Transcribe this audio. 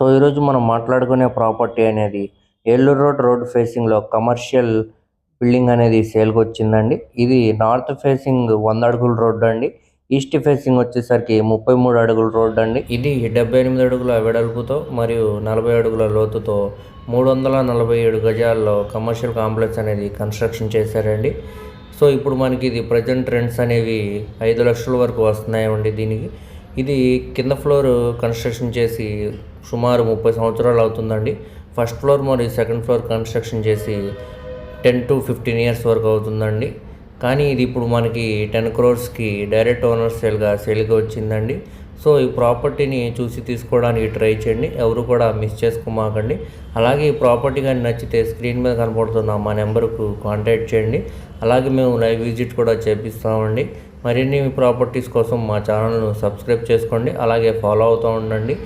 So ఈరోజు మనం మాట్లాడుకునే ప్రాపర్టీ అనేది ఏలూరు రోడ్ రోడ్ ఫేసింగ్లో కమర్షియల్ బిల్డింగ్ అనేది సేల్కి వచ్చిందండి ఇది నార్త్ ఫేసింగ్ వంద అడుగుల రోడ్డు అండి. ఈస్ట్ ఫేసింగ్ వచ్చేసరికి ముప్పై మూడు అడుగుల రోడ్డు అండి. ఇది డెబ్బై ఎనిమిది అడుగుల వెడల్పుతో మరియు నలభై అడుగుల లోతుతో మూడు వందల నలభై ఏడు గజాల్లో కమర్షియల్ కాంప్లెక్స్ అనేది కన్స్ట్రక్షన్ చేశారండి. సో ఇప్పుడు మనకి ఇది ప్రజెంట్ రెంట్స్ అనేవి ఐదు లక్షల వరకు వస్తున్నాయండి దీనికి. ఇది కింద ఫ్లోర్ కన్స్ట్రక్షన్ చేసి సుమారు ముప్పై సంవత్సరాలు అవుతుందండి. ఫస్ట్ ఫ్లోర్ మరియు సెకండ్ ఫ్లోర్ కన్స్ట్రక్షన్ చేసి టెన్ టు ఫిఫ్టీన్ ఇయర్స్ వరకు అవుతుందండి. కానీ ఇది ఇప్పుడు మనకి టెన్ క్రోర్స్కి డైరెక్ట్ ఓనర్ సేల్గా సేల్గా వచ్చిందండి. సో ఈ ప్రాపర్టీని చూసి తీసుకోవడానికి ట్రై చేయండి. ఎవరు కూడా మిస్ చేసుకోమాకండి. అలాగే ఈ ప్రాపర్టీ కానీ నచ్చితే స్క్రీన్ మీద కనపడుతున్న మా నెంబర్కు కాంటాక్ట్ చేయండి. అలాగే మేము లైవ్ విజిట్ కూడా చేపిస్తామండి. మరిన్ని ప్రాపర్టీస్ కోసం మా ఛానల్ను సబ్స్క్రైబ్ చేసుకోండి. అలాగే ఫాలో అవుతూ ఉండండి.